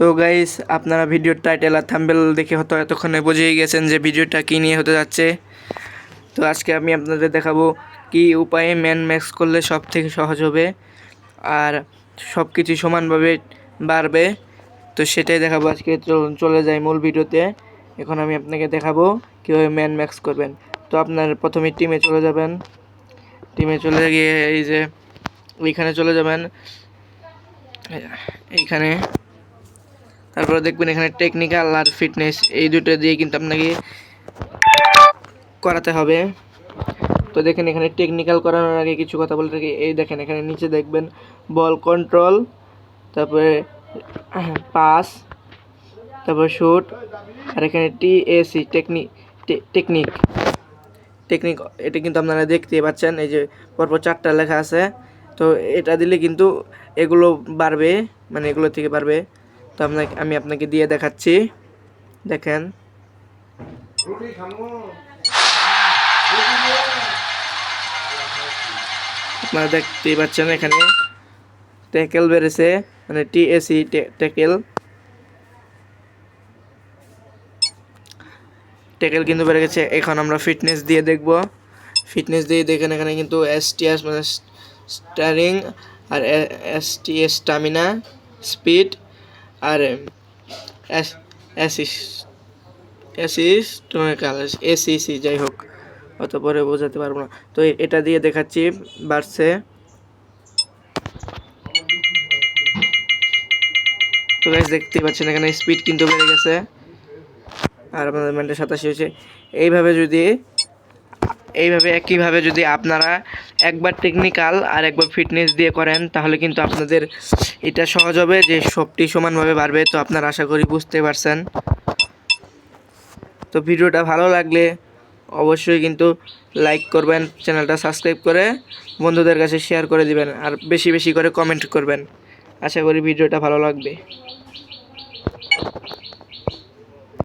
তো গাইস আপনারা ভিডিওর টাইটেল আর থাম্বেল দেখে হয়তো এতক্ষণে বুঝেই গেছেন যে ভিডিওটা কী নিয়ে হতে যাচ্ছে। তো আজকে আমি আপনাদের দেখাবো কি উপায়ে ম্যান ম্যাক্স করলে সব থেকে সহজ হবে আর সব কিছু সমানভাবে বাড়বে। তো সেটাই দেখাবো আজকে। চলে যাই মূল ভিডিওতে এখন আমি আপনাকে দেখাবো কীভাবে ম্যান ম্যাক্স করবেন। তো আপনার প্রথমে টিমে চলে যাবেন। টিমে চলে গিয়ে এই যে, এইখানে চলে যাবেন। এইখানে। তারপরে দেখবেন এখানে টেকনিক্যাল আর ফিটনেস এই দুটো দিয়ে কিন্তু আপনাকে করাতে হবে। তো দেখেন এখানে টেকনিক্যাল করানোর আগে কিছু কথা বলে রাখি। এই দেখেন এখানে নিচে দেখবেন বল কন্ট্রোল তারপরে পাস তারপর শুট আর এখানে টি এসি টেকনিক টেকনিক টেকনিক এটা কিন্তু আপনারা দেখতে পাচ্ছেন, এই যে পরপর চারটা লেখা আছে। তো এটা দিলে কিন্তু এগুলো বাড়বে মানে এগুলো থেকে বাড়বে। তো আপনাকে আমি আপনাকে দিয়ে দেখাচ্ছি। দেখেন। আপনারা দেখতেই পাচ্ছেন এখানে ট্যাকেল বেড়েছে মানে টিএসি ট্যাকেল। ট্যাকেল কিন্তু বেড়ে গেছে। এখন আমরা ফিটনেস দিয়ে দেখব। ফিটনেস দিয়ে দেখেন এখানে কিন্তু এসটিএস মানে স্টারিং আর এসটিএস স্টামিনা স্পিড আর এস এসিস, যাই হোক, অত পরে বোঝাতে পারব না। তো এটা দিয়ে দেখাচ্ছি, বাড়ছে। তো গাইস দেখতেই পাচ্ছেন, এখানে স্পিড কিন্তু বেড়ে গেছে। আর আপনাদের মেন্টে সাতাশি হয়েছে। এইভাবে যদি এইভাবে একইভাবে যদি আপনারা একবার টেকনিক্যাল আর একবার ফিটনেস দিয়ে করেন, তাহলে কিন্তু আপনাদের এটা সহজ হবে যে সবটি সমানভাবে বাড়বে। তো আপনারা আশা করি বুঝতে পারছেন। তো ভিডিওটা ভালো লাগলে অবশ্যই কিন্তু লাইক করবেন, চ্যানেলটা সাবস্ক্রাইব করে বন্ধুদের কাছে শেয়ার করে দিবেন, আর বেশি বেশি করে কমেন্ট করবেন। আশা করি ভিডিওটা ভালো লাগবে।